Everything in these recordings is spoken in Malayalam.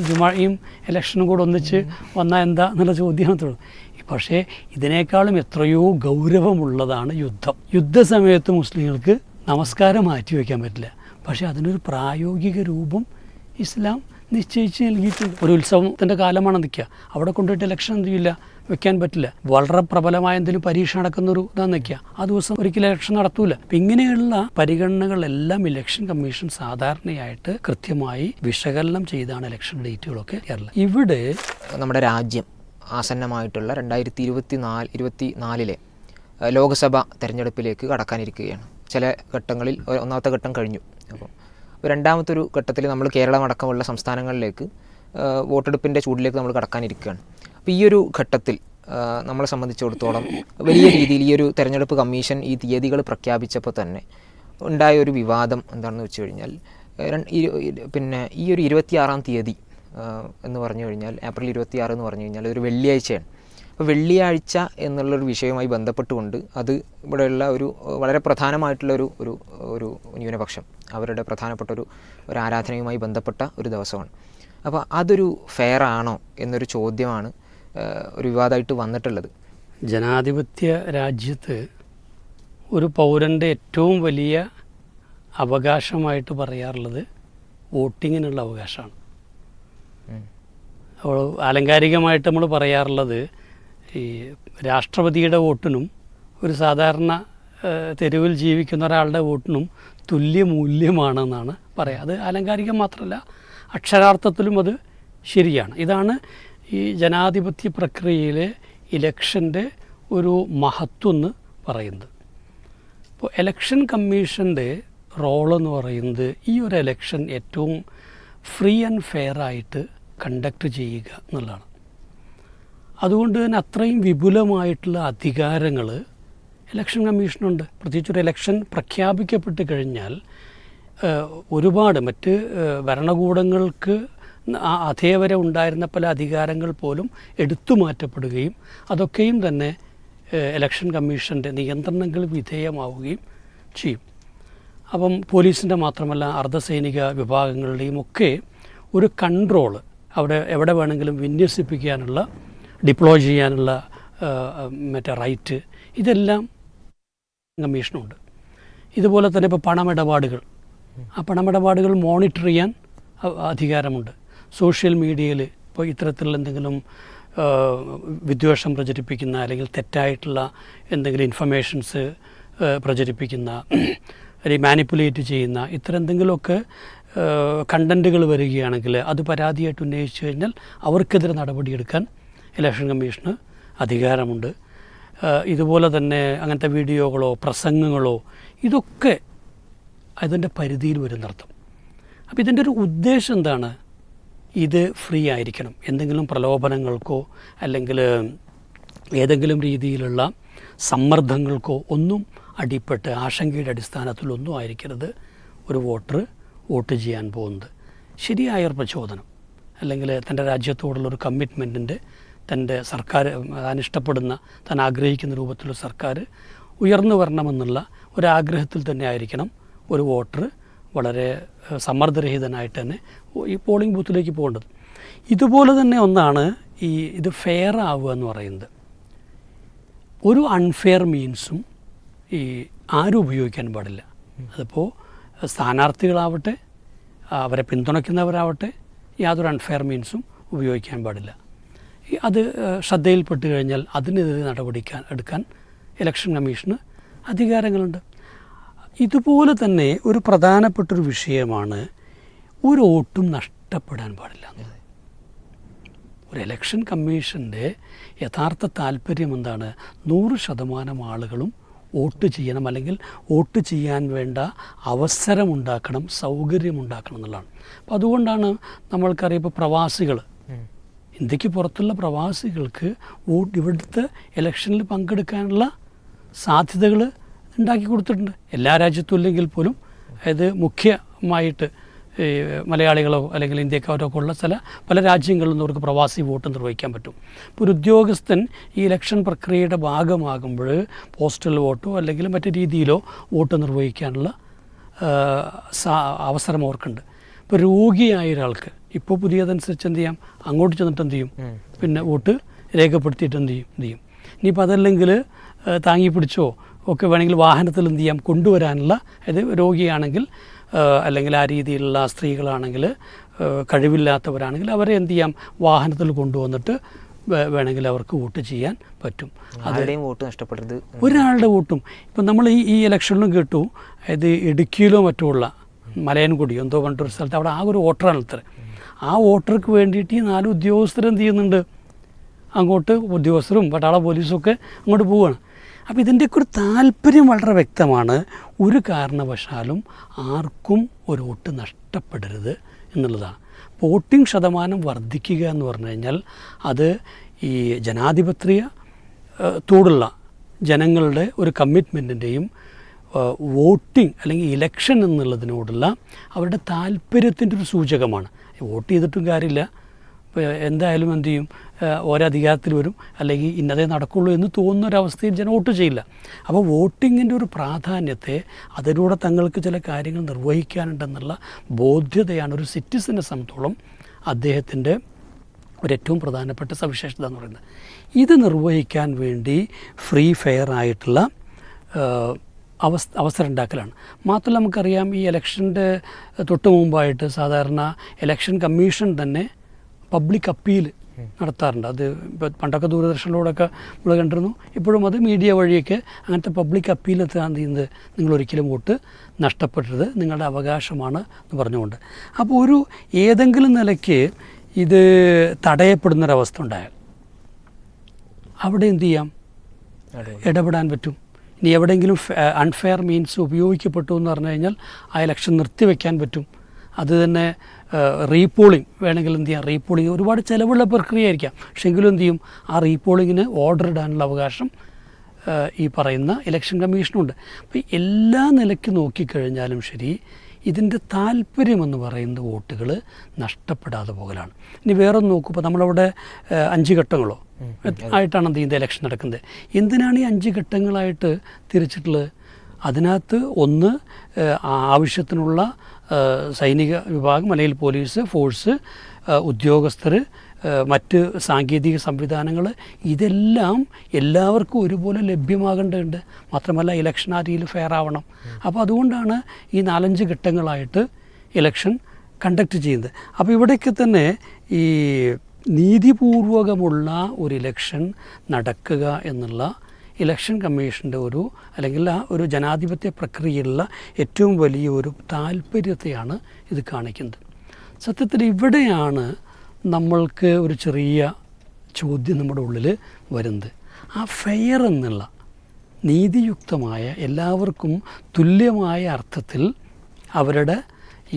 ജുമായും ഇലക്ഷനും കൂടെ ഒന്നിച്ച് വന്നാൽ എന്താ എന്നുള്ള ചോദ്യമാണ് പക്ഷേ ഇതിനേക്കാളും എത്രയോ ഗൗരവമുള്ളതാണ് യുദ്ധം. യുദ്ധസമയത്ത് മുസ്ലിങ്ങൾക്ക് നമസ്കാരം മാറ്റി വയ്ക്കാൻ പറ്റില്ല. പക്ഷേ അതിനൊരു പ്രായോഗിക രൂപം ഇസ്ലാം നിശ്ചയിച്ച് നൽകിയിട്ടുണ്ട്. ഒരു ഉത്സവത്തിന്റെ കാലമാണ് നിൽക്കുക. അവിടെ കൊണ്ടുപോയിട്ട് ഇലക്ഷൻ എന്ത് ചെയ്യില്ല? വെക്കാൻ പറ്റില്ല. വളരെ പ്രബലമായ എന്തെങ്കിലും പരീക്ഷ നടക്കുന്ന ഒരു ഇതാ നിൽക്കുക ആ ദിവസം ഒരിക്കലും ഇലക്ഷൻ നടത്തൂല. അപ്പം ഇങ്ങനെയുള്ള പരിഗണനകളെല്ലാം ഇലക്ഷൻ കമ്മീഷൻ സാധാരണയായിട്ട് കൃത്യമായി വിശകലനം ചെയ്താണ് ഇലക്ഷൻ ഡേറ്റുകളൊക്കെ കേരളം. ഇവിടെ നമ്മുടെ രാജ്യം ആസന്നമായിട്ടുള്ള രണ്ടായിരത്തി ഇരുപത്തി നാല് ഇരുപത്തി നാലിലെ ലോക്സഭ തെരഞ്ഞെടുപ്പിലേക്ക് കടക്കാനിരിക്കുകയാണ്. ചില ഘട്ടങ്ങളിൽ ഒന്നാമത്തെ ഘട്ടം കഴിഞ്ഞു. അപ്പോൾ രണ്ടാമത്തെ ഒരു ഘട്ടത്തിൽ നമ്മൾ കേരളം അടക്കമുള്ള സംസ്ഥാനങ്ങളിലേക്ക് വോട്ടെടുപ്പിന്റെ ചൂടിലേക്ക് നമ്മൾ കടക്കാനിരിക്കുകയാണ്. അപ്പോൾ ഈ ഒരു ഘട്ടത്തിൽ നമ്മളെ സംബന്ധിച്ചിടത്തോളം വലിയ രീതിയിൽ ഈ ഒരു തെരഞ്ഞെടുപ്പ് കമ്മീഷൻ ഈ തീയതികൾ പ്രഖ്യാപിച്ചപ്പോൾ തന്നെ ഉണ്ടായ ഒരു വിവാദം എന്താണെന്ന് വെച്ച് കഴിഞ്ഞാൽ പിന്നെ ഈ ഒരു ഇരുപത്തിയാറാം തീയതി എന്ന് പറഞ്ഞു കഴിഞ്ഞാൽ ഏപ്രിൽ ഇരുപത്തിയാറ് എന്ന് പറഞ്ഞു കഴിഞ്ഞാൽ ഒരു വെള്ളിയാഴ്ചയാണ്. അപ്പോൾ വെള്ളിയാഴ്ച എന്നുള്ളൊരു വിഷയവുമായി ബന്ധപ്പെട്ടുകൊണ്ട് അത് ഇവിടെയുള്ള ഒരു വളരെ പ്രധാനമായിട്ടുള്ള ഒരു ഒരു ഒരു ന്യൂനപക്ഷം അവരുടെ പ്രധാനപ്പെട്ട ഒരു ഒരു ആരാധനയുമായി ബന്ധപ്പെട്ട ഒരു ദിവസമാണ്. അപ്പോൾ അതൊരു ഫെയർ ആണോ എന്നൊരു ചോദ്യമാണ് ഒരു വിവാദമായിട്ട് വന്നിട്ടുള്ളത്. ജനാധിപത്യ രാജ്യത്ത് ഒരു പൗരന്റെ ഏറ്റവും വലിയ അവകാശമായിട്ട് പറയാറുള്ളത് വോട്ടിങ്ങിനുള്ള അവകാശമാണ്. അപ്പോൾ ആലങ്കാരികമായിട്ട് നമ്മൾ പറയാറുള്ളത് ഈ രാഷ്ട്രപതിയുടെ വോട്ടിനും ഒരു സാധാരണ തെരുവിൽ ജീവിക്കുന്ന ഒരാളുടെ വോട്ടിനും തുല്യ മൂല്യമാണെന്നാണ് പറയുക അത് ആലങ്കാരികം മാത്രമല്ല അക്ഷരാർത്ഥത്തിലും അത് ശരിയാണ്. ഇതാണ് ഈ ജനാധിപത്യ പ്രക്രിയയിലെ ഇലക്ഷന്റെ ഒരു മഹത്വം എന്ന് പറയുന്നത്. ഇപ്പോൾ എലക്ഷൻ കമ്മീഷന്റെ റോളെന്ന് പറയുന്നത് ഈ ഒരു എലക്ഷൻ ഏറ്റവും ഫ്രീ ആൻഡ് ഫെയർ ആയിട്ട് കണ്ടക്ട് ചെയ്യുക എന്നുള്ളതാണ്. അതുകൊണ്ട് തന്നെ അത്രയും വിപുലമായിട്ടുള്ള അധികാരങ്ങൾ ഇലക്ഷൻ കമ്മീഷനുണ്ട്. പ്രത്യേകിച്ച് ഒരു ഇലക്ഷൻ പ്രഖ്യാപിക്കപ്പെട്ട് കഴിഞ്ഞാൽ ഒരുപാട് മറ്റ് ഭരണകൂടങ്ങൾക്ക് അതേവരെ ഉണ്ടായിരുന്ന പല അധികാരങ്ങൾ പോലും എടുത്തു മാറ്റപ്പെടുകയും അതൊക്കെയും തന്നെ ഇലക്ഷൻ കമ്മീഷന്റെ നിയന്ത്രണങ്ങൾ വിധേയമാവുകയും ചെയ്യും. അപ്പം പോലീസിന്റെ മാത്രമല്ല അർദ്ധസൈനിക വിഭാഗങ്ങളുടെയും ഒക്കെ ഒരു കൺട്രോൾ അവിടെ എവിടെ വേണമെങ്കിലും വിന്യസിപ്പിക്കാനുള്ള ഡിപ്ലോയ് ചെയ്യാനുള്ള മറ്റേ റൈറ്റ് ഇതെല്ലാം കമ്മീഷനുണ്ട്. ഇതുപോലെ തന്നെ ഇപ്പോൾ പണമിടപാടുകൾ. ആ പണമിടപാടുകൾ മോണിറ്റർ ചെയ്യാൻ അധികാരമുണ്ട്. സോഷ്യൽ മീഡിയയിൽ ഇപ്പോൾ ഇത്തരത്തിലുള്ള എന്തെങ്കിലും വിദ്വേഷം പ്രചരിപ്പിക്കുന്ന അല്ലെങ്കിൽ തെറ്റായിട്ടുള്ള എന്തെങ്കിലും ഇൻഫർമേഷൻസ് പ്രചരിപ്പിക്കുന്ന അല്ലെങ്കിൽ മാനിപ്പുലേറ്റ് ചെയ്യുന്ന ഇത്തരം എന്തെങ്കിലുമൊക്കെ കണ്ടന്റുകൾ വരികയാണെങ്കിൽ അത് പരാതിയായിട്ട് ഉന്നയിച്ചു കഴിഞ്ഞാൽ അവർക്കെതിരെ നടപടിയെടുക്കാൻ ഇലക്ഷൻ കമ്മീഷന് അധികാരമുണ്ട്. ഇതുപോലെ തന്നെ അങ്ങനത്തെ വീഡിയോകളോ പ്രസംഗങ്ങളോ ഇതൊക്കെ അതിന്റെ പരിധിയിൽ വരുന്നർത്ഥം അപ്പോൾ ഇതിന്റെ ഒരു ഉദ്ദേശം എന്താണ്? ഇത് ഫ്രീ ആയിരിക്കണം. എന്തെങ്കിലും പ്രലോഭനങ്ങൾക്കോ അല്ലെങ്കിൽ ഏതെങ്കിലും രീതിയിലുള്ള സമ്മർദ്ദങ്ങൾക്കോ ഒന്നും അടിപ്പെട്ട് ആശങ്കയുടെ അടിസ്ഥാനത്തിലൊന്നും ആയിരിക്കരുത് ഒരു വോട്ടർ വോട്ട് ചെയ്യാൻ പോകുന്നത്. ശരിയായ ഒരു പ്രചോദനം. അല്ലെങ്കിൽ തന്റെ രാജ്യത്തോടുള്ള ഒരു കമ്മിറ്റ്മെന്റിന്റെ തന്റെ സർക്കാർ താൻ ഇഷ്ടപ്പെടുന്ന താൻ ആഗ്രഹിക്കുന്ന രൂപത്തിലുള്ള സർക്കാർ ഉയർന്നു വരണമെന്നുള്ള ഒരാഗ്രഹത്തിൽ തന്നെ ആയിരിക്കണം ഒരു വോട്ടർ വളരെ സമ്മർദ്ദരഹിതനായിട്ട് തന്നെ ഈ പോളിംഗ് ബൂത്തിലേക്ക് പോകേണ്ടത്. ഇതുപോലെ തന്നെ ഒന്നാണ് ഈ ഇത് ഫെയർ ആവുക എന്ന് പറയുന്നത്. ഒരു അൺഫെയർ മീൻസും ഈ ആരും ഉപയോഗിക്കാൻ പാടില്ല. അതിപ്പോൾ സ്ഥാനാർത്ഥികളാവട്ടെ അവരെ പിന്തുണയ്ക്കുന്നവരാവട്ടെ യാതൊരു അൺഫെയർ മീൻസും ഉപയോഗിക്കാൻ പാടില്ല. അത് ശ്രദ്ധയിൽപ്പെട്ട് കഴിഞ്ഞാൽ അതിനെതിരെ നടപടിക്കാൻ എടുക്കാൻ ഇലക്ഷൻ കമ്മീഷന് അധികാരങ്ങളുണ്ട്. ഇതുപോലെ തന്നെ ഒരു പ്രധാനപ്പെട്ടൊരു വിഷയമാണ് ഒരു വോട്ടും നഷ്ടപ്പെടാൻ പാടില്ല എന്നുള്ളത്. ഒരു ഇലക്ഷൻ കമ്മീഷന്റെ യഥാർത്ഥ താല്പര്യം എന്താണ്? നൂറ് ശതമാനം ആളുകളും വോട്ട് ചെയ്യണം അല്ലെങ്കിൽ വോട്ട് ചെയ്യാൻ വേണ്ട അവസരമുണ്ടാക്കണം സൗകര്യമുണ്ടാക്കണം എന്നുള്ളതാണ്. അപ്പോൾ അതുകൊണ്ടാണ് നമ്മൾക്കറിയാം ഇപ്പോൾ പ്രവാസികൾ. ഇന്ത്യയ്ക്ക് പുറത്തുള്ള പ്രവാസികൾക്ക് വോട്ട് ഇവിടുത്തെ ഇലക്ഷനിൽ പങ്കെടുക്കാനുള്ള സാധ്യതകൾ ഉണ്ടാക്കി കൊടുത്തിട്ടുണ്ട്. എല്ലാ രാജ്യത്തും ഇല്ലെങ്കിൽ പോലും അതായത് മുഖ്യമായിട്ട് ഈ മലയാളികളോ അല്ലെങ്കിൽ ഇന്ത്യക്കാരോ ഒക്കെ ഉള്ള ചില പല രാജ്യങ്ങളിൽ നിന്ന് അവർക്ക് പ്രവാസി വോട്ട് നിർവഹിക്കാൻ പറ്റും. ഇപ്പോൾ ഒരു ഉദ്യോഗസ്ഥൻ ഈ ഇലക്ഷൻ പ്രക്രിയയുടെ ഭാഗമാകുമ്പോൾ പോസ്റ്റൽ വോട്ടോ അല്ലെങ്കിൽ മറ്റു രീതിയിലോ വോട്ട് നിർവഹിക്കാനുള്ള അവസരം അവർക്കുണ്ട്. ഇപ്പോൾ രോഗിയായ ഒരാൾക്ക് ഇപ്പോൾ പുതിയതനുസരിച്ച് എന്ത് ചെയ്യാം? അങ്ങോട്ട് ചെന്നിട്ട് എന്ത് ചെയ്യും? പിന്നെ വോട്ട് രേഖപ്പെടുത്തിയിട്ട് എന്ത് ചെയ്യും? എന്ത് ചെയ്യും? ഇനിയിപ്പോൾ അതല്ലെങ്കിൽ താങ്ങി പിടിച്ചോ? ഒക്കെ വേണമെങ്കിൽ വാഹനത്തിൽ എന്ത് ചെയ്യാം? കൊണ്ടുവരാനുള്ള അതായത് രോഗിയാണെങ്കിൽ അല്ലെങ്കിൽ ആ രീതിയിലുള്ള സ്ത്രീകളാണെങ്കിൽ കഴിവില്ലാത്തവരാണെങ്കിൽ അവരെ എന്ത് ചെയ്യാം? വാഹനത്തിൽ കൊണ്ടുവന്നിട്ട് വേണമെങ്കിൽ അവർക്ക് വോട്ട് ചെയ്യാൻ പറ്റും. ആരുടെയും വോട്ട് നഷ്ടപ്പെടരുത്. ഒരാളുടെ വോട്ടും. ഇപ്പം നമ്മൾ ഈ ഈ ഇലക്ഷനിലും കേട്ടു അതായത് ഇടുക്കിയിലോ മറ്റുമുള്ള മലയൻകുടി എന്തോ പറഞ്ഞിട്ടൊരു സ്ഥലത്ത് അവിടെ ആ ഒരു വോട്ടറാണ് ഇത്ര. ആ വോട്ടർക്ക് വേണ്ടിയിട്ട് ഈ നാല് ഉദ്യോഗസ്ഥരെന്ത് ചെയ്യുന്നുണ്ട്? അങ്ങോട്ട് ഉദ്യോഗസ്ഥരും പട്ടാള പോലീസും ഒക്കെ അങ്ങോട്ട് പോവുകയാണ് അപ്പോൾ ഇതിന്റെയൊക്കെ ഒരു താല്പര്യം വളരെ വ്യക്തമാണ്. ഒരു കാരണവശാലും ആർക്കും ഒരു വോട്ട് നഷ്ടപ്പെടരുത് എന്നുള്ളതാണ്. വോട്ടിംഗ് ശതമാനം വർദ്ധിക്കുക എന്ന് പറഞ്ഞു കഴിഞ്ഞാൽ അത് ഈ ജനാധിപത്യ തോടുള്ള ജനങ്ങളുടെ ഒരു കമ്മിറ്റ്മെന്റിന്റെയും വോട്ടിംഗ് അല്ലെങ്കിൽ ഇലക്ഷൻ എന്നുള്ളതിനോടുള്ള അവരുടെ താല്പര്യത്തിന്റെ ഒരു സൂചകമാണ്. വോട്ട് ചെയ്തിട്ടും കാര്യമില്ല. എന്തായാലും എന്ത് ചെയ്യും? ഒരധികാരത്തിൽ വരും. അല്ലെങ്കിൽ ഇന്നതേ നടക്കുള്ളൂ എന്ന് തോന്നുന്ന ഒരവസ്ഥയിൽ ജനം വോട്ട് ചെയ്യില്ല. അപ്പോൾ വോട്ടിങ്ങിന്റെ ഒരു പ്രാധാന്യത്തെ അതിലൂടെ തങ്ങൾക്ക് ചില കാര്യങ്ങൾ നിർവഹിക്കാനുണ്ടെന്നുള്ള ബോധ്യതയാണ് ഒരു സിറ്റിസനെ സംബന്ധിച്ചോളം അദ്ദേഹത്തിന്റെ ഒരു ഏറ്റവും പ്രധാനപ്പെട്ട സവിശേഷത എന്ന് പറയുന്നത്. ഇത് നിർവഹിക്കാൻ വേണ്ടി ഫ്രീ ഫെയർ ആയിട്ടുള്ള അവസ്ഥ അവസ് അവസരം ഉണ്ടാക്കലാണ്. മാത്രമല്ല നമുക്കറിയാം ഈ ഇലക്ഷന്റെ തൊട്ട് മുമ്പായിട്ട് സാധാരണ ഇലക്ഷൻ കമ്മീഷൻ തന്നെ പബ്ലിക് അപ്പീൽ നടത്താറുണ്ട്. അത് ഇപ്പോൾ പണ്ടൊക്കെ ദൂരദർശനിലൂടെയൊക്കെ നമ്മൾ കണ്ടിരുന്നു. ഇപ്പോഴും അത് മീഡിയ വഴിയൊക്കെ അങ്ങനത്തെ പബ്ലിക് അപ്പീൽ എത്താൻ ചെയ്യുന്നത്? നിങ്ങൾ ഒരിക്കലും വോട്ട് നഷ്ടപ്പെടരുത്. നിങ്ങളുടെ അവകാശമാണ് എന്ന് പറഞ്ഞുകൊണ്ട്. അപ്പോൾ ഒരു ഏതെങ്കിലും നിലയ്ക്ക് ഇത് തടയപ്പെടുന്നൊരവസ്ഥ ഉണ്ടായാൽ അവിടെ എന്തു ചെയ്യാം. ഇടപെടാൻ പറ്റും. ഇനി എവിടെയെങ്കിലും അൺഫെയർ മീൻസ് ഉപയോഗിക്കപ്പെട്ടു എന്ന് പറഞ്ഞു കഴിഞ്ഞാൽ ആ ഇലക്ഷൻ നിർത്തിവെക്കാൻ പറ്റും. അത് തന്നെ റീപോളിങ് വേണമെങ്കിൽ എന്ത് ചെയ്യാം? റീപോളിങ് ഒരുപാട് ചിലവുള്ള പ്രക്രിയ ആയിരിക്കാം. പക്ഷെ എങ്കിലും എന്ത് ചെയ്യും? ആ റീപോളിങ്ങിന് ഓർഡർ ഇടാനുള്ള അവകാശം ഈ പറയുന്ന ഇലക്ഷൻ കമ്മീഷനുണ്ട്. അപ്പോൾ എല്ലാ നിലയ്ക്ക് നോക്കിക്കഴിഞ്ഞാലും ശരി ഇതിന്റെ താല്പര്യമെന്ന് പറയുന്ന വോട്ടുകൾ നഷ്ടപ്പെടാതെ പോകലാണ്. ഇനി വേറൊന്ന് നോക്കുമ്പോൾ നമ്മളവിടെ അഞ്ച് ഘട്ടങ്ങളോ ആയിട്ടാണ് എന്ത് ചെയ്യുന്നത്? ഇലക്ഷൻ നടക്കുന്നത്. എന്തിനാണ് ഈ അഞ്ച് ഘട്ടങ്ങളായിട്ട് തിരിച്ചിട്ടുള്ളത്? അതിനകത്ത് ഒന്ന് ആവശ്യത്തിനുള്ള സൈനിക വിഭാഗം അല്ലെങ്കിൽ പോലീസ് ഫോഴ്സ് ഉദ്യോഗസ്ഥർ മറ്റ് സാങ്കേതിക സംവിധാനങ്ങൾ ഇതെല്ലാം എല്ലാവർക്കും ഒരുപോലെ ലഭ്യമാകേണ്ടതുണ്ട്. മാത്രമല്ല ഇലക്ഷൻ ആ രീതിയിൽ ഫെയർ ആവണം. അപ്പോൾ അതുകൊണ്ടാണ് ഈ നാലഞ്ച് ഘട്ടങ്ങളായിട്ട് ഇലക്ഷൻ കണ്ടക്ട് ചെയ്യുന്നത്. അപ്പോൾ ഇവിടെയൊക്കെ തന്നെ ഈ നീതിപൂർവകമുള്ള ഒരു ഇലക്ഷൻ നടക്കുക എന്നുള്ള ഇലക്ഷൻ കമ്മീഷന്റെ ഒരു അല്ലെങ്കിൽ ആ ഒരു ജനാധിപത്യ പ്രക്രിയയിലുള്ള ഏറ്റവും വലിയ ഒരു താല്പര്യത്തെയാണ് ഇത് കാണിക്കുന്നത്. സത്യത്തിൽ ഇവിടെയാണ് നമ്മൾക്ക് ഒരു ചെറിയ ചോദ്യം നമ്മുടെ ഉള്ളിൽ വരുന്നത്. ആ ഫെയർ എന്നുള്ള നീതിയുക്തമായ എല്ലാവർക്കും തുല്യമായ അർത്ഥത്തിൽ അവരുടെ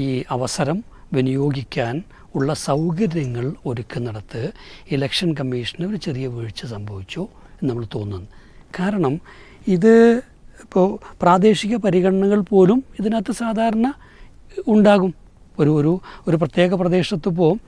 ഈ അവസരം വിനിയോഗിക്കാൻ ഉള്ള സൗകര്യങ്ങൾ ഒരുക്കുന്നിടത്ത് ഇലക്ഷൻ കമ്മീഷന് ഒരു ചെറിയ വീഴ്ച സംഭവിച്ചു എന്ന് നമ്മൾ തോന്നുന്നു. കാരണം ഇത് ഇപ്പോൾ പ്രാദേശിക പരിഗണനകൾ പോലും ഇതിനകത്ത് സാധാരണ ഉണ്ടാകും. ഒരു ഒരു ഒരു പ്രത്യേക പ്രദേശത്ത് പോകും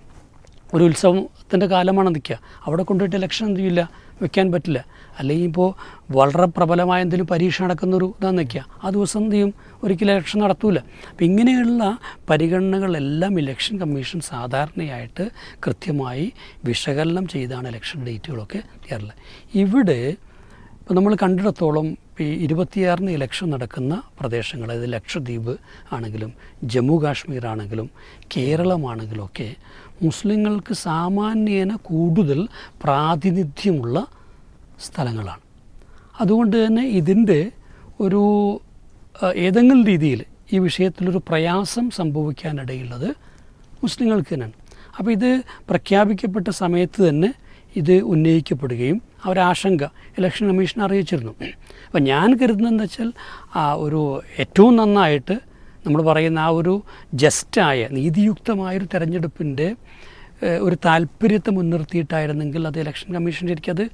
ഒരു ഉത്സവത്തിന്റെ കാലമാണ് നിൽക്കുക. അവിടെ കൊണ്ടുപോയിട്ട് ഇലക്ഷൻ എന്ത് ചെയ്യില്ല? വെക്കാൻ പറ്റില്ല. അല്ലെങ്കിൽ ഇപ്പോൾ വളരെ പ്രബലമായ എന്തെങ്കിലും പരീക്ഷ നടക്കുന്നൊരു ഇതാന്ന് നിൽക്കുക. ആ ദിവസം എന്ത് ചെയ്യും? ഒരിക്കലും ഇലക്ഷൻ നടത്തൂല. അപ്പം ഇങ്ങനെയുള്ള പരിഗണനകളെല്ലാം ഇലക്ഷൻ കമ്മീഷൻ സാധാരണയായിട്ട് കൃത്യമായി വിശകലനം ചെയ്താണ് ഇലക്ഷൻ ഡേറ്റുകളൊക്കെ തരാറുള്ളത് ഇവിടെ ഇപ്പോൾ നമ്മൾ കണ്ടിടത്തോളം ഈ ഇരുപത്തിയാറിന് ഇലക്ഷൻ നടക്കുന്ന പ്രദേശങ്ങൾ അതായത് ലക്ഷദ്വീപ് ആണെങ്കിലും ജമ്മു കാശ്മീർ ആണെങ്കിലും കേരളമാണെങ്കിലും ഒക്കെ മുസ്ലിങ്ങൾക്ക് സാമാന്യേന കൂടുതൽ പ്രാതിനിധ്യമുള്ള സ്ഥലങ്ങളാണ്. അതുകൊണ്ട് തന്നെ ഇതിന്റെ ഒരു ഏതെങ്കിലും രീതിയിൽ ഈ വിഷയത്തിലൊരു പ്രയാസം സംഭവിക്കാനിടയുള്ളത് മുസ്ലിങ്ങൾക്ക് തന്നെയാണ്. അപ്പോൾ ഇത് പ്രഖ്യാപിക്കപ്പെട്ട സമയത്ത് തന്നെ ഇത് ഉന്നയിക്കപ്പെടുകയും അവരാശങ്ക ഇലക്ഷൻ കമ്മീഷൻ അറിയിച്ചിരുന്നു. അപ്പം ഞാൻ കരുതുന്നതെന്ന് വെച്ചാൽ ആ ഒരു ഏറ്റവും നന്നായിട്ട് നമ്മൾ പറയുന്ന ആ ഒരു ജസ്റ്റായ നീതിയുക്തമായൊരു തെരഞ്ഞെടുപ്പിന്റെ ഒരു താല്പര്യത്തെ മുൻനിർത്തിയിട്ടായിരുന്നെങ്കിൽ അത് ഇലക്ഷൻ കമ്മീഷൻ ശരിക്കും അത്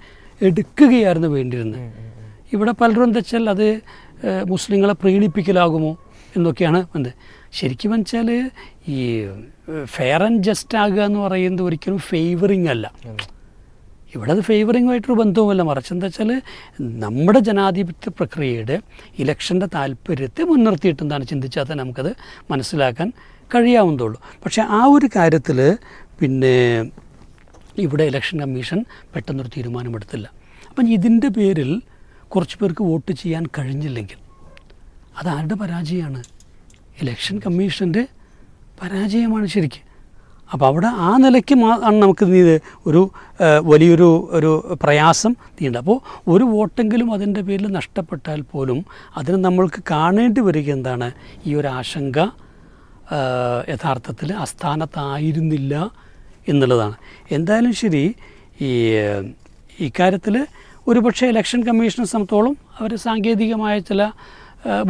എടുക്കുകയായിരുന്നു വേണ്ടിയിരുന്നത്. ഇവിടെ പലരും എന്താ വെച്ചാൽ അത് മുസ്ലിങ്ങളെ പ്രീണിപ്പിക്കലാകുമോ എന്നൊക്കെയാണ് എന്ത്. ശരിക്കും വെച്ചാൽ ഈ ഫെയർ ആൻഡ് ജസ്റ്റ് ആകുക എന്ന് പറയുന്നത് ഒരിക്കലും ഫേവറിങ് അല്ല. ഇവിടെ അത് ഫേവറിങ്ങുമായിട്ടൊരു ബന്ധവുമല്ല. മറിച്ച് എന്താ വെച്ചാൽ നമ്മുടെ ജനാധിപത്യ പ്രക്രിയയുടെ ഇലക്ഷന്റെ താല്പര്യത്തെ മുൻനിർത്തിയിട്ട് എന്താണ് ചിന്തിച്ചാൽ തന്നെ നമുക്കത് മനസ്സിലാക്കാൻ കഴിയാവുന്നതുള്ളൂ പക്ഷേ ആ ഒരു കാര്യത്തിൽ പിന്നെ ഇവിടെ ഇലക്ഷൻ കമ്മീഷൻ പെട്ടെന്നൊരു തീരുമാനമെടുത്തില്ല. അപ്പം ഇതിന്റെ പേരിൽ കുറച്ച് പേർക്ക് വോട്ട് ചെയ്യാൻ കഴിഞ്ഞില്ലെങ്കിൽ അതാരുടെ പരാജയമാണ്? ഇലക്ഷൻ കമ്മീഷന്റെ പരാജയമാണ് ശരിക്കും. അപ്പോൾ അവിടെ ആ നിലയ്ക്ക് ആണ് നമുക്ക് ഇത് ഒരു വലിയൊരു ഒരു പ്രയാസം തീണ്ട. അപ്പോൾ ഒരു വോട്ടെങ്കിലും അതിന്റെ പേരിൽ നഷ്ടപ്പെട്ടാൽ പോലും അതിന് നമ്മൾക്ക് കാണേണ്ടി വരിക എന്താണ്? ഈ ഒരു ആശങ്ക യഥാർത്ഥത്തിൽ അസ്ഥാനത്തായിരുന്നില്ല എന്നുള്ളതാണ്. എന്തായാലും ശരി ഈ ഇക്കാര്യത്തിൽ ഒരുപക്ഷെ ഇലക്ഷൻ കമ്മീഷനെ സംബന്ധിച്ചോളം അവർ സാങ്കേതികമായ ചില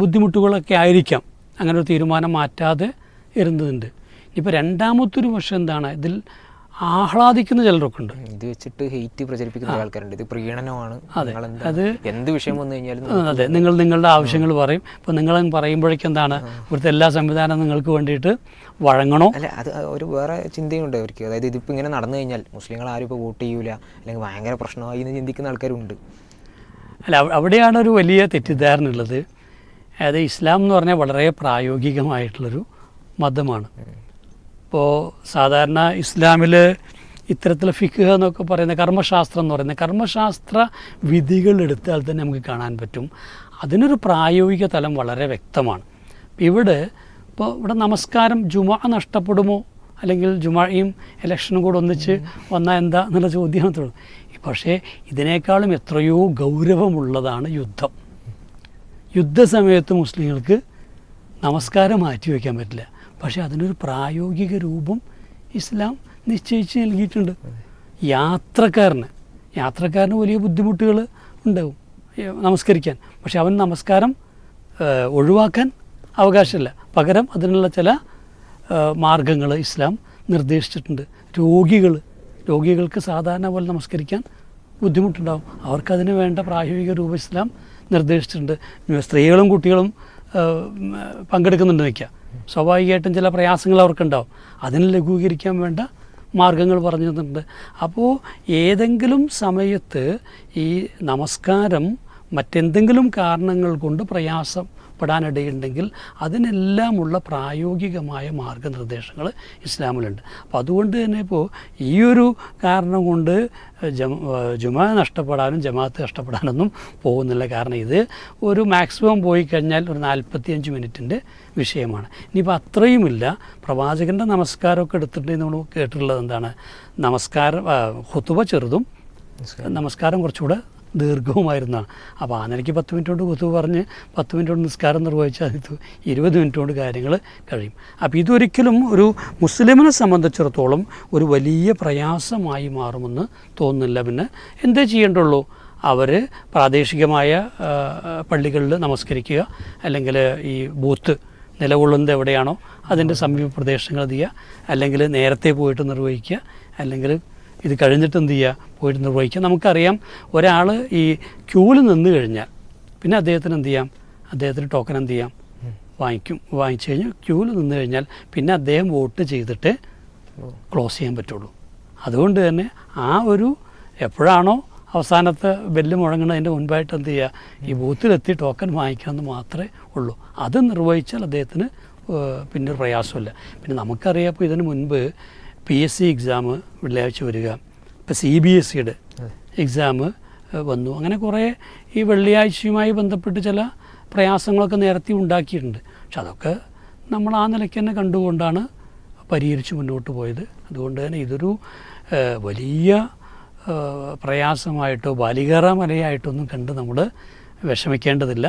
ബുദ്ധിമുട്ടുകളൊക്കെ ആയിരിക്കാം. അങ്ങനെ ഒരു തീരുമാനം മാറ്റാതെ ഇരുന്നതുണ്ട്. ഇനിയിപ്പോൾ രണ്ടാമത്തൊരു വശം എന്താണ്? ഇതിൽ ആഹ്ലാദിക്കുന്ന ചിലരൊക്കെ ഉണ്ട് ഇത് വെച്ചിട്ട് ഹെയ്റ്റ് പ്രചരിപ്പിക്കുന്ന ആൾക്കാരുണ്ട്. ഇത് പ്രീണനമാണ്. അത് എന്ത് വിഷയം വന്നു കഴിഞ്ഞാലും അതെ. നിങ്ങൾ നിങ്ങളുടെ ആവശ്യങ്ങൾ പറയും. ഇപ്പോൾ നിങ്ങൾ പറയുമ്പോഴേക്കും എന്താണ്? ഇവിടുത്തെ എല്ലാ സംവിധാനം നിങ്ങൾക്ക് വേണ്ടിയിട്ട് വഴങ്ങണോ? അല്ല അത് ഒരു വേറെ ചിന്തയുണ്ട് അവർക്ക്. അതായത് ഇതിപ്പോൾ ഇങ്ങനെ നടന്നു കഴിഞ്ഞാൽ മുസ്ലിങ്ങൾ ആരും ഇപ്പോൾ വോട്ട് ചെയ്യൂല. അല്ലെങ്കിൽ ഭയങ്കര പ്രശ്നമായി എന്ന് ചിന്തിക്കുന്ന ആൾക്കാരുണ്ട്. അല്ല അവിടെയാണ് ഒരു വലിയ തെറ്റിദ്ധാരണ ഉള്ളത്. അതായത് ഇസ്ലാം എന്ന് പറഞ്ഞാൽ വളരെ പ്രായോഗികമായിട്ടുള്ളൊരു മതമാണ്. ഇപ്പോൾ സാധാരണ ഇസ്ലാമിൽ ഇത്തരത്തിൽ ഫിഖ് എന്നൊക്കെ പറയുന്ന കർമ്മശാസ്ത്രം എന്ന് പറയുന്ന കർമ്മശാസ്ത്ര വിധികൾ എടുത്താൽ തന്നെ നമുക്ക് കാണാൻ പറ്റും. അതിനൊരു പ്രായോഗിക തലം വളരെ വ്യക്തമാണ്. ഇവിടെ ഇപ്പോൾ ഇവിടെ നമസ്കാരം ജുമ നഷ്ടപ്പെടുമോ? അല്ലെങ്കിൽ ജുമയും ഇലക്ഷനും കൂടെ ഒന്നിച്ച് വന്നാൽ എന്താ എന്നുള്ള ചോദ്യമാണ് പക്ഷേ ഇതിനേക്കാളും എത്രയോ ഗൗരവമുള്ളതാണ് യുദ്ധം. യുദ്ധസമയത്ത് മുസ്ലിങ്ങൾക്ക് നമസ്കാരം മാറ്റി വയ്ക്കാൻ പറ്റില്ല. പക്ഷേ അതിനൊരു പ്രായോഗിക രൂപം ഇസ്ലാം നിശ്ചയിച്ച് നൽകിയിട്ടുണ്ട്. യാത്രക്കാരന് യാത്രക്കാരന് വലിയ ബുദ്ധിമുട്ടുകൾ ഉണ്ടാവും നമസ്കരിക്കാൻ. പക്ഷെ അവൻ നമസ്കാരം ഒഴിവാക്കാൻ അവകാശമില്ല. പകരം അതിനുള്ള ചില മാർഗങ്ങൾ ഇസ്ലാം നിർദ്ദേശിച്ചിട്ടുണ്ട്. രോഗികൾ രോഗികൾക്ക് സാധാരണ പോലെ നമസ്കരിക്കാൻ ബുദ്ധിമുട്ടുണ്ടാവും. അവർക്കതിന് വേണ്ട പ്രായോഗിക രൂപ ഇസ്ലാം നിർദ്ദേശിച്ചിട്ടുണ്ട്. സ്ത്രീകളും കുട്ടികളും പങ്കെടുക്കുന്നുണ്ട് നിൽക്കുക സ്വാഭാവികമായിട്ടും ചില പ്രയാസങ്ങൾ അവർക്കുണ്ടാവും. അതിനെ ലഘൂകരിക്കാൻ വേണ്ട മാർഗങ്ങൾ പറഞ്ഞു തന്നിട്ടുണ്ട്. അപ്പോൾ ഏതെങ്കിലും സമയത്ത് ഈ നമസ്കാരം മറ്റെന്തെങ്കിലും കാരണങ്ങൾ കൊണ്ട് പ്രയാസപ്പെടാനിടയുണ്ടെങ്കിൽ അതിനെല്ലാമുള്ള പ്രായോഗികമായ മാർഗനിർദ്ദേശങ്ങൾ ഇസ്ലാമിലുണ്ട്. അപ്പോൾ അതുകൊണ്ട് തന്നെ ഇപ്പോൾ ഈ ഒരു കാരണം കൊണ്ട് ജമ ജുമ നഷ്ടപ്പെടാനും ജമാഅത്ത് നഷ്ടപ്പെടാനൊന്നും പോകുന്നില്ല. കാരണം ഇത് ഒരു മാക്സിമം പോയി കഴിഞ്ഞാൽ ഒരു നാൽപ്പത്തിയഞ്ച് മിനിറ്റിന്റെ വിഷയമാണ്. ഇനിയിപ്പോൾ അത്രയുമില്ല. പ്രവാചകന്റെ നമസ്കാരമൊക്കെ എടുത്തിട്ടുണ്ടെങ്കിൽ നമ്മൾ കേട്ടിട്ടുള്ളത് എന്താണ്? നമസ്കാരം ഹുത്തുവ ചെറുതും നമസ്കാരം കുറച്ചുകൂടെ ദീർഘവുമായിരുന്നതാണ് അപ്പോൾ ആ പത്ത് മിനിറ്റ് കൊണ്ട് കൊത്തു പറഞ്ഞ് പത്ത് മിനിറ്റ് കൊണ്ട് നിസ്കാരം നിർവഹിച്ചാൽ ഇത് ഇരുപത് മിനിറ്റ് കൊണ്ട് കാര്യങ്ങൾ കഴിയും. അപ്പോൾ ഇതൊരിക്കലും ഒരു മുസ്ലിമിനെ സംബന്ധിച്ചിടത്തോളം ഒരു വലിയ പ്രയാസമായി മാറുമെന്ന് തോന്നുന്നില്ല. പിന്നെ എന്തേ ചെയ്യേണ്ടുള്ളൂ? അവർ പ്രാദേശികമായ പള്ളികളിൽ നമസ്കരിക്കുക. അല്ലെങ്കിൽ ഈ ബൂത്ത് നിലകൊള്ളുന്നത് എവിടെയാണോ അതിന്റെ സമീപ പ്രദേശങ്ങൾ ചെയ്യുക അല്ലെങ്കിൽ നേരത്തെ പോയിട്ട് നിർവഹിക്കുക. അല്ലെങ്കിൽ ഇത് കഴിഞ്ഞിട്ട് എന്ത് ചെയ്യുക പോയിട്ട് നിർവഹിക്കുക നമുക്കറിയാം ഒരാൾ ഈ ക്യൂവിൽ നിന്ന് കഴിഞ്ഞാൽ പിന്നെ അദ്ദേഹത്തിന് എന്ത് ചെയ്യാം? അദ്ദേഹത്തിന് ടോക്കൺ എന്ത് ചെയ്യാം? വാങ്ങിക്കും. വാങ്ങിച്ചു കഴിഞ്ഞാൽ ക്യൂവിൽ നിന്ന് കഴിഞ്ഞാൽ പിന്നെ അദ്ദേഹം വോട്ട് ചെയ്തിട്ട് ക്ലോസ് ചെയ്യാൻ പറ്റുള്ളൂ. അതുകൊണ്ട് തന്നെ ആ ഒരു എപ്പോഴാണോ അവസാനത്തെ ബെല്ല് മുഴങ്ങുന്നതിന്റെ മുൻപായിട്ട് എന്ത് ചെയ്യുക ഈ ബൂത്തിലെത്തി ടോക്കൺ വാങ്ങിക്കാമെന്ന് മാത്രമേ ഉള്ളൂ. അത് നിർവഹിച്ചാൽ അദ്ദേഹത്തിന് പിന്നെ പ്രയാസമില്ല. പിന്നെ നമുക്കറിയാം ഇപ്പോൾ ഇതിന് മുൻപ് പി എസ് സി എക്സാം വെള്ളിയാഴ്ച വരിക. ഇപ്പോൾ സി ബി എസ് സിയുടെ എക്സാം വന്നു. അങ്ങനെ കുറേ ഈ വെള്ളിയാഴ്ചയുമായി ബന്ധപ്പെട്ട് ചില പ്രയാസങ്ങളൊക്കെ നേരത്തെ ഉണ്ടാക്കിയിട്ടുണ്ട്. പക്ഷെ അതൊക്കെ നമ്മൾ ആ നിലയ്ക്ക് തന്നെ കണ്ടുകൊണ്ടാണ് പരിഹരിച്ച് മുന്നോട്ട് പോയത്. അതുകൊണ്ട് തന്നെ ഇതൊരു വലിയ പ്രയാസമായിട്ടോ ബാലികറ മലയായിട്ടൊന്നും കണ്ട് നമ്മൾ വിഷമിക്കേണ്ടതില്ല.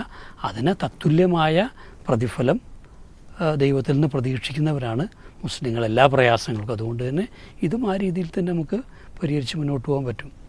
അതിന് തത്തുല്യമായ പ്രതിഫലം ദൈവത്തിൽ നിന്ന് പ്രതീക്ഷിക്കുന്നവരാണ് മുസ്ലിങ്ങൾ എല്ലാ പ്രയാസങ്ങൾക്കും. അതുകൊണ്ട് തന്നെ ഇതും ആ രീതിയിൽ തന്നെ നമുക്ക് പരിഹരിച്ച് മുന്നോട്ട് പോകാൻ പറ്റും.